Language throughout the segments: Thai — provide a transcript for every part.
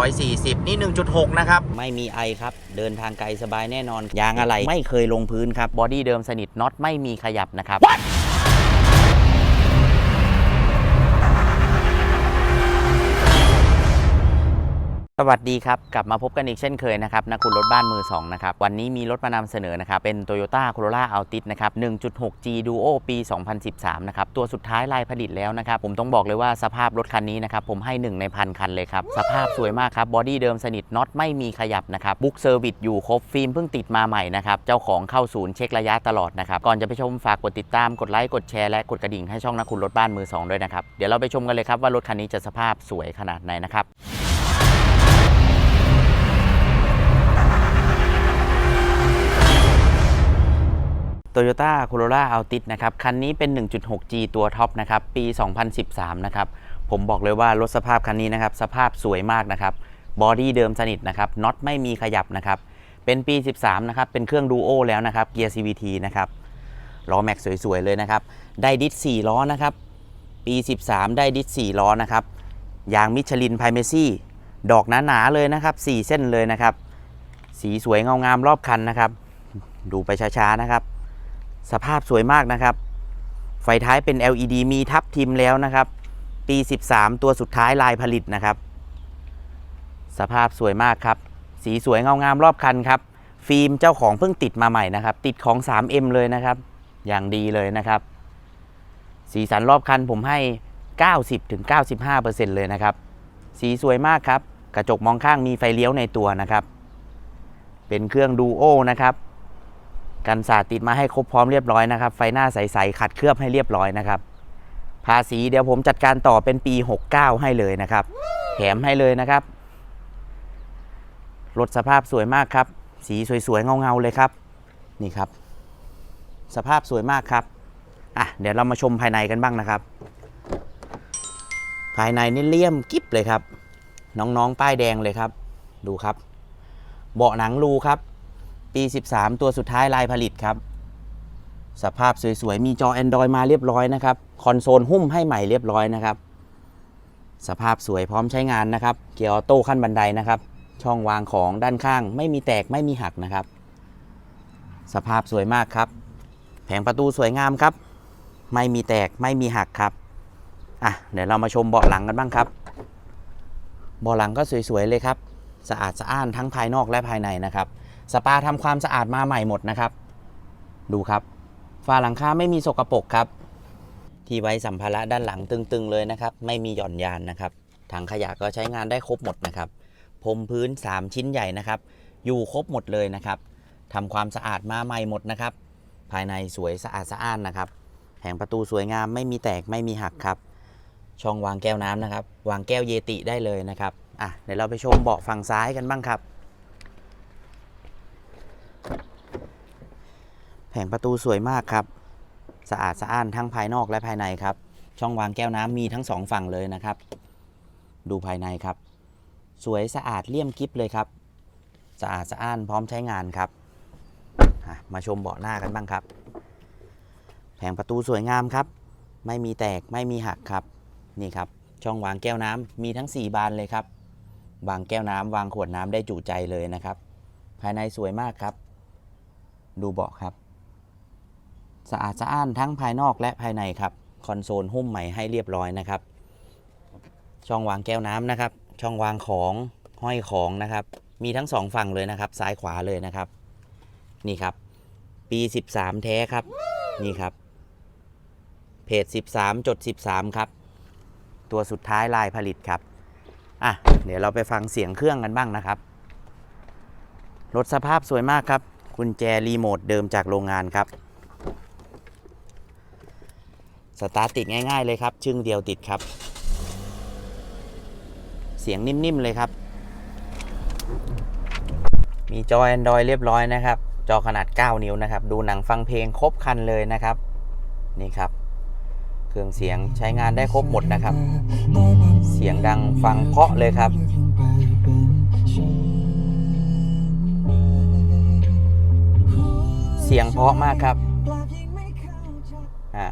140 นี่ 1.6 นะครับ ไม่มีไอครับ เดินทางไกลสบายแน่นอน ยางอะไรไม่เคยลงพื้นครับ บอดี้เดิมสนิทน็อตไม่มีขยับนะครับ สวัสดีครับ กลับมาพบกันอีกเช่นเคยนะครับนักคุณรถบ้านมือ2นะครับวันนี้มีรถมานำเสนอนะครับเป็น Toyota Corolla Altis นะครับ 1.6G Duo ปี 2013 นะครับ ตัวสุดท้ายลายผลิตแล้วนะครับ ผมต้องบอกเลยว่าสภาพรถคันนี้นะครับผมให้ 1 ในพันคันเลยครับ สภาพสวยมากครับ บอดี้เดิมสนิทน็อตไม่มีขยับนะครับบุ๊กเซอร์วิสอยู่ครบฟิล์มเพิ่งติดมาใหม่นะครับ เจ้าของเข้าศูนย์เช็คระยะตลอดนะครับก่อนจะไปชมฝากกดติดตามกดไลค์กดแชร์และกดกระดิ่งให้ช่องนักคุณรถบ้านมือสองด้วยนะครับเดี๋ยวเราไปชมกันเลยครับว่ารถคันนี้จะสภาพสวยขนาดไหนนะครับ Toyota Corolla Altis นะครับ คันนี้เป็น 1.6G ตัวท็อปนะครับ ปี 2013 นะครับ ผมบอกเลยว่ารถสภาพคันนี้นะครับ สภาพสวยมากนะครับ บอดี้เดิมสนิทนะครับ น็อตไม่มีขยับนะครับ เป็นปี 13 นะครับ เป็นเครื่องดูโอแล้วนะครับ เกียร์ CVT นะครับ ล้อแม็กสวยๆ เลยนะครับ ได้ดิส4ล้อนะครับ ปี 13 ได้ดิส4ล้อนะครับ ยางมิชลินไพรเมซี่ ดอกหนาๆ เลยนะครับ 4 เส้นเลยนะครับ สีสวยเงางามรอบคันนะครับ ดูไปช้าๆ นะครับ สภาพสวยมากนะครับ ไฟท้ายเป็น LED มีทับทิมแล้วนะครับ ปี 13 ตัวสุดท้ายลายผลิตนะครับ สภาพสวยมากครับ สีสวยเงางามรอบคันครับ ฟิล์มเจ้าของเพิ่งติดมาใหม่นะครับ ติดของ 3M เลยนะครับ อย่างดีเลยนะครับ สีสันรอบคันผมให้ 90-95%เลยนะครับ สีสวยมากครับ กระจกมองข้างมีไฟเลี้ยวในตัวนะครับ เป็นเครื่องดูโอนะครับ กันสาดติดมาให้ครบพร้อมเรียบร้อยนะครับ ไฟหน้าใสๆขัดเคลือบให้เรียบร้อยนะครับ ภาษีเดี๋ยวผมจัดการต่อเป็นปี 69 ให้เลยนะครับ แถมให้เลยนะครับรถสภาพสวยมากครับ สีสวยๆ เงาๆ เลยครับ นี่ครับ สภาพสวยมากครับอะเดี๋ยวเรามาชมภายในกันบ้างนะครับ ภายในนี่เลี่ยมกิ๊บเลยครับ น้องๆ ป้ายแดงเลยครับ ดูครับ เบาะหนังรูครับ ปี 13 ตัวสุดท้ายลายผลิตครับ สภาพสวยๆ มีจอ Android มาเรียบร้อยนะครับ คอนโซลหุ้มให้ใหม่เรียบร้อยนะครับ สภาพสวยพร้อมใช้งานนะครับ เกียร์ออโต้ขั้นบันไดนะครับ ช่องวางของด้านข้าง ไม่มีแตกไม่มีหักนะครับ สภาพสวยมากครับ แผงประตูสวยงามครับ ไม่มีแตกไม่มีหักครับ อะเดี๋ยวเรามาชมเบาะหลังกันบ้างครับ เบาะหลังก็สวยๆเลยครับ สะอาดสะอ้านทั้งภายนอกและภายในนะครับ สปาทำความสะอาดมาใหม่หมดนะครับ ดูครับฝ้าหลังคาไม่มีสกปรกครับ ที่ไว้สัมภาระด้านหลังตึงๆเลยนะครับ ไม่มีหย่อนยานนะครับถังขยะก็ใช้งานได้ครบหมดนะครับพรมพื้น 3 ชิ้นใหญ่นะครับ อยู่ครบหมดเลยนะครับทำความสะอาดมาใหม่หมดนะครับ ภายในสวยสะอาดสะอ้านนะครับแผงประตูสวยงามไม่มีแตกไม่มีหักครับ ช่องวางแก้วน้ำนะครับ วางแก้วเยติได้เลยนะครับอะเดี๋ยวเราไปชมเบาะฝั่งซ้ายกันบ้างครับ แผงประตูสวยมากครับ สะอาดสะอ้านทั้งภายนอกและภายในครับ ช่องวางแก้วน้ำมีทั้งสองฝั่งเลยนะครับ ดูภายในครับ สวยสะอาดเลี่ยมกิฟเลยครับ สะอาดสะอ้านพร้อมใช้งานครับ มาชมเบาะหน้ากันบ้างครับ แผงประตูสวยงามครับ ไม่มีแตกไม่มีหักครับ นี่ครับ ช่องวางแก้วน้ำมีทั้ง 4 บานเลยครับ วางแก้วน้ำวางขวดน้ำได้จุใจเลยนะครับ ภายในสวยมากครับ ดูเบาะครับ สะอาดสะอ้านทั้งภายนอกและภายในครับ คอนโซลหุ้มใหม่ให้เรียบร้อยนะครับ ช่องวางแก้วน้ำนะครับ ช่องวางของห้อยของนะครับ มีทั้งสองฝั่งเลยนะครับ ซ้ายขวาเลยนะครับ นี่ครับ ปี 13 แท้ครับ นี่ครับ เพจ 13 จด 13 ครับ ตัวสุดท้ายลายผลิตครับ อะ เดี๋ยวเราไปฟังเสียงเครื่องกันบ้างนะครับ รถสภาพสวยมากครับกุญแจรีโมทเดิมจากโรงงานครับ สตาร์ทติดง่ายๆเลยครับ ชึ่งเดียวติดครับ เสียงนิ่มๆเลยครับ มีจอ Android เรียบร้อยนะครับ จอขนาด 9 นิ้วนะครับ ดูหนังฟังเพลงครบคันเลยนะครับ นี่ครับ เครื่องเสียงใช้งานได้ครบหมดนะครับ เสียงดังฟังเพาะเลยครับเสียงเพราะมากครับ อ่า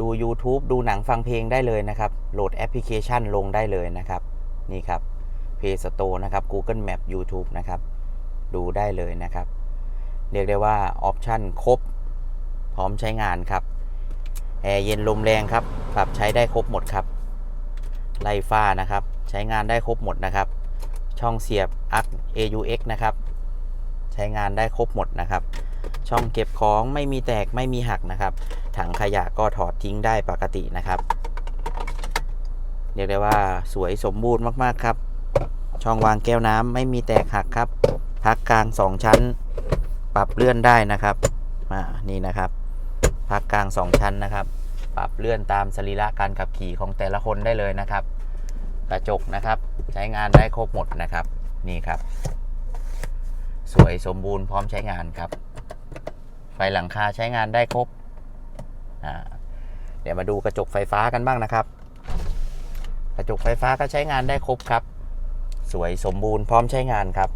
ดู YouTube ดูหนังฟังเพลงได้เลยนะครับ โหลดแอปพลิเคชันลงได้เลยนะครับ นี่ครับ Play Store นะครับ Google Map YouTube นะครับ ดูได้เลยนะครับ เรียกได้ว่าออปชันครบ พร้อมใช้งานครับ แอร์เย็นลมแรงครับ ปรับใช้ได้ครบหมดครับ ไล่ฟ้านะครับ ใช้งานได้ครบหมดนะครับ ช่องเสียบ AUX AUX นะครับ ใช้งานได้ครบหมดนะครับ ช่องเก็บของไม่มีแตกไม่มีหักนะครับ ถังขยะก็ถอดทิ้งได้ปกตินะครับ เรียกได้ว่าสวยสมบูรณ์มากๆครับ ช่องวางแก้วน้ำไม่มีแตกหักครับ พักกลาง 2 ชั้น ปรับเลื่อนได้นะครับอ่านี่นะครับ พักกลาง 2 ชั้นนะครับ ปรับเลื่อนตามสรีระการขับขี่ของแต่ละคนได้เลยนะครับ กระจกนะครับใช้งานได้ครบหมดนะครับ นี่ครับ สวยสมบูรณ์พร้อมใช้งานครับ ไฟหลังคาใช้งานได้ครบ เดี๋ยวมาดูกระจกไฟฟ้ากันบ้างนะครับ กระจกไฟฟ้าก็ใช้งานได้ครบครับ สวยสมบูรณ์พร้อมใช้งานครับ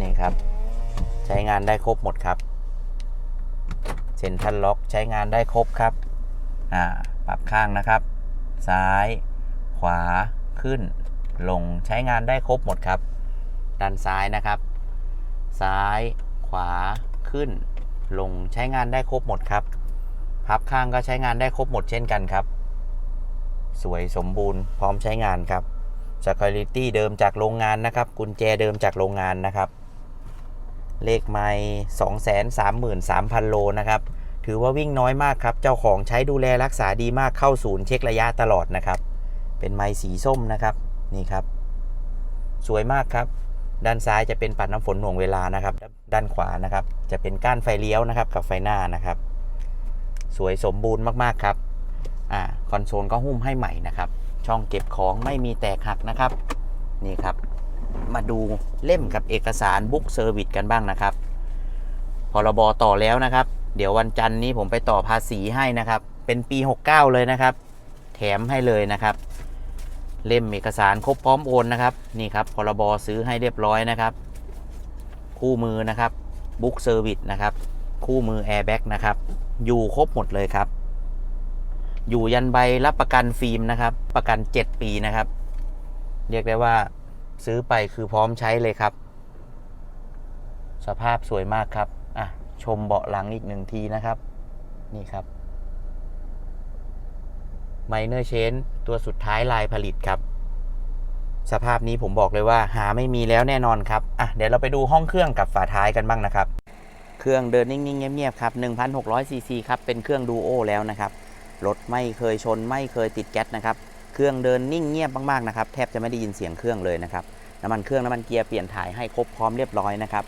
นี่ครับ ใช้งานได้ครบหมดครับเซ็นทรัลล็อกใช้งานได้ครบครับ ปรับข้างนะครับ ซ้าย ขวา ขึ้น ลง ใช้งานได้ครบหมดครับ ด้านซ้ายนะครับ ซ้าย ขวา ขึ้น ลงใช้งานได้ครบหมดครับ พับข้างก็ใช้งานได้ครบหมดเช่นกันครับ สวยสมบูรณ์พร้อมใช้งานครับ Security เดิมจากโรงงานนะครับ กุญแจเดิมจากโรงงานนะครับ เลขไม้233,000โลนะครับ ถือว่าวิ่งน้อยมากครับ เจ้าของใช้ดูแลรักษาดีมากเข้าศูนย์เช็คระยะตลอดนะครับ เป็นไม้สีส้มนะครับ นี่ครับ สวยมากครับ ด้านซ้ายจะเป็นปัดน้ำฝนหน่วงเวลานะครับ ด้านขวานะครับ จะเป็นก้านไฟเลี้ยวนะครับ กับไฟหน้านะครับ สวยสมบูรณ์มากๆครับอ่าคอนโซลก็หุ้มให้ใหม่นะครับ ช่องเก็บของไม่มีแตกหักนะครับ นี่ครับ มาดูเล่มกับเอกสารบุ๊กเซอร์วิสกันบ้างนะครับพรบต่อแล้วนะครับ เดี๋ยววันจันทร์นี้ผมไปต่อภาษีให้นะครับ เป็นปี 69 เลยนะครับ แถมให้เลยนะครับ เล่มเอกสารครบพร้อมโอนนะครับนี่ครับพรบซื้อให้เรียบร้อยนะครับ คู่มือนะครับบุ๊กเซอร์วิสนะครับ คู่มือแอร์แบ็กนะครับ อยู่ครบหมดเลยครับ อยู่ยันใบรับประกันฟิล์มนะครับ ประกัน 7 ปีนะครับ เรียกได้ว่าซื้อไปคือพร้อมใช้เลยครับ สภาพสวยมากครับอะชมเบาะหลังอีกหนึ่งทีนะครับ นี่ครับ ไมเนอร์เชนตัวสุดท้ายลายผลิตครับ สภาพนี้ผมบอกเลยว่าหาไม่มีแล้วแน่นอนครับอะเดี๋ยวเราไปดูห้องเครื่องกับฝาท้ายกันบ้างนะครับ เครื่องเดินนิ่งๆเงียบๆครับ1,600ซีซีครับเป็นเครื่องดูโอแล้วนะครับรถไม่เคยชนไม่เคยติดแก๊สนะครับเครื่องเดินนิ่งเงียบมากๆนะครับแทบจะไม่ได้ยินเสียงเครื่องเลยนะครับน้ำมันเครื่องน้ำมันเกียร์เปลี่ยนถ่ายให้ครบพร้อมเรียบร้อยนะครับ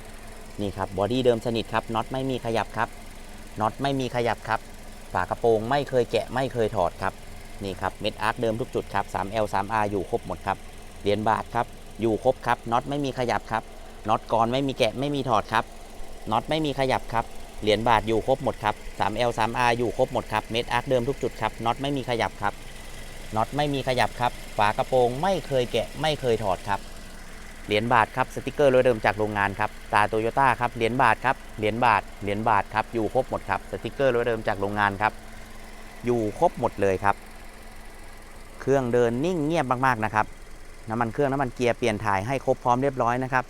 นี่ครับบอดี้เดิมสนิทครับน็อตไม่มีขยับครับน็อตไม่มีขยับครับ ฝากระโปรงไม่เคยแกะไม่เคยถอดครับ นี่ครับเม็ดอาร์คเดิมทุกจุดครับ 3L 3R อยู่ครบหมดครับเหรียญบาทครับอยู่ครบครับน็อตไม่มีขยับครับน็อตกรไม่มีแกะไม่มีถอดครับน็อตไม่มีขยับครับเหรียญบาทอยู่ครบหมดครับ 3L 3R อยู่ครบหมดครับเม็ดอาร์คเดิมทุกจุดครับน็อตไม่มีขยับครับน็อตไม่มีขยับครับฝากระโปรงไม่เคยแกะไม่เคยถอดครับเหรียญบาทครับสติกเกอร์รถเดิมจากโรงงานครับตาโตโยต้าครับเหรียญบาทครับเหรียญบาทเหรียญบาทครับอยู่ครบหมดครับสติกเกอร์รถเดิมจากโรงงานครับอยู่ครบหมดเลยครับ เครื่องเดินนิ่งเงียบมากๆนะครับ น้ำมันเครื่องน้ำมันเกียร์เปลี่ยนถ่ายให้ครบพร้อมเรียบร้อยนะครับ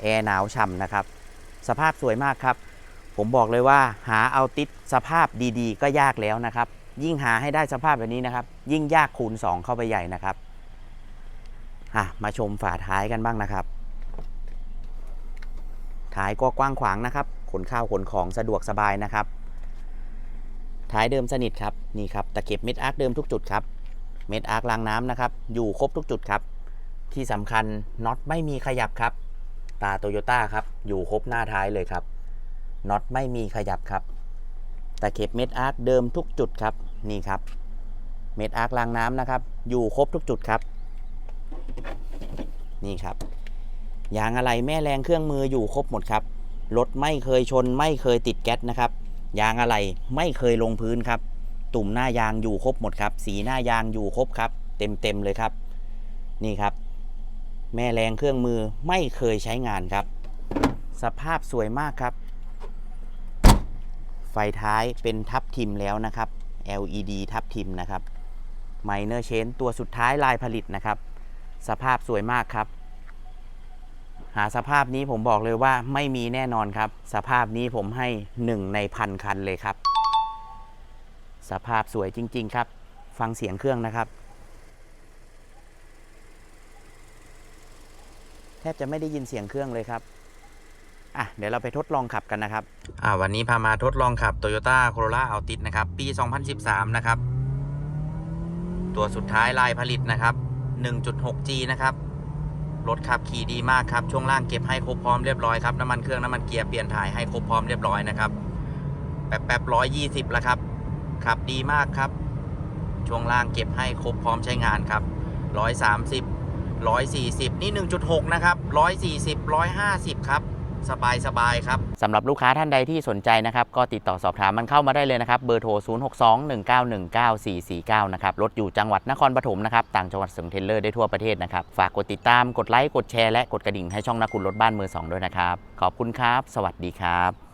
แอร์หนาวฉ่ำนะครับ สภาพสวยมากครับ ผมบอกเลยว่าหาเอาติดสภาพดีๆ ก็ยากแล้วนะครับ ยิ่งหาให้ได้สภาพแบบนี้นะครับ ยิ่งยากคูณ 2 เข้าไปใหญ่นะครับมาชมฝาท้ายกันบ้างนะครับ ท้ายก็กว้างขวางนะครับ ขนข้าวขนของสะดวกสบายนะครับ ท้ายเดิมสนิทครับ นี่ครับ ตะเข็บเม็ดอาร์คเดิมทุกจุดครับ เม็ดอาร์ครางน้ำนะครับ อยู่ครบทุกจุดครับ ที่สำคัญน็อตไม่มีขยับครับ ตาโตโยต้าครับ อยู่ครบหน้าท้ายเลยครับ น็อตไม่มีขยับครับ แตะเข็บเม็ดอาร์คเดิมทุกจุดครับ นี่ครับ เม็ดอาร์ครางน้ำนะครับ อยู่ครบทุกจุดครับ นี่ครับยางอะไรแม่แรงเครื่องมืออยู่ครบหมดครับ รถไม่เคยชนไม่เคยติดแก๊สนะครับ ยางอะไรไม่เคยลงพื้นครับ ตุ่มหน้ายางอยู่ครบหมดครับ สีหน้ายางอยู่ครบครับ เต็มเต็มเลยครับ นี่ครับ แม่แรงเครื่องมือไม่เคยใช้งานครับ สภาพสวยมากครับ ไฟท้ายเป็นทับทิมแล้วนะครับ LED ทับทิมนะครับ Minor Chain ตัวสุดท้ายลายผลิตนะครับ สภาพสวยมากครับ หาสภาพนี้ผมบอกเลยว่าไม่มีแน่นอนครับ สภาพนี้ผมให้หนึ่งในพันคันเลยครับ สภาพสวยจริง ๆ ครับ ฟังเสียงเครื่องนะครับ แทบจะไม่ได้ยินเสียงเครื่องเลยครับอะเดี๋ยวเราไปทดลองขับกันนะครับอ่าวันนี้พามาทดลองขับ Toyota Corolla Altis นะครับ ปี 2013 นะครับ ตัวสุดท้ายลายผลิตนะครับ 1.6G นะครับรถขับขี่ดีมากครับ ช่วงล่างเก็บให้ครบพร้อมเรียบร้อยครับ น้ำมันเครื่องน้ำมันเกียร์เปลี่ยนถ่ายให้ครบพร้อมเรียบร้อยนะครับ แป๊บแป๊บร้อยยี่สิบแล้วครับ ขับดีมากครับ ช่วงล่างเก็บให้ครบพร้อมใช้งานครับร้อยสามสิบร้อยสี่สิบนี่หนึ่งจุดหกนะครับร้อยสี่สิบร้อยห้าสิบครับ สบายสบายครับสำหรับลูกค้าท่านใดที่สนใจนะครับ ก็ติดต่อสอบถามมันเข้ามาได้เลยนะครับ เบอร์โทร 0621919449 นะครับ รถอยู่จังหวัดนครปฐมนะครับ ต่างจังหวัดส่งเทเลอร์ได้ทั่วประเทศนะครับ ฝากกดติดตาม กดไลค์ กดแชร์ และกดกระดิ่งให้ช่องนักคุณรถบ้านมือสองด้วยนะครับ ขอบคุณครับ สวัสดีครับ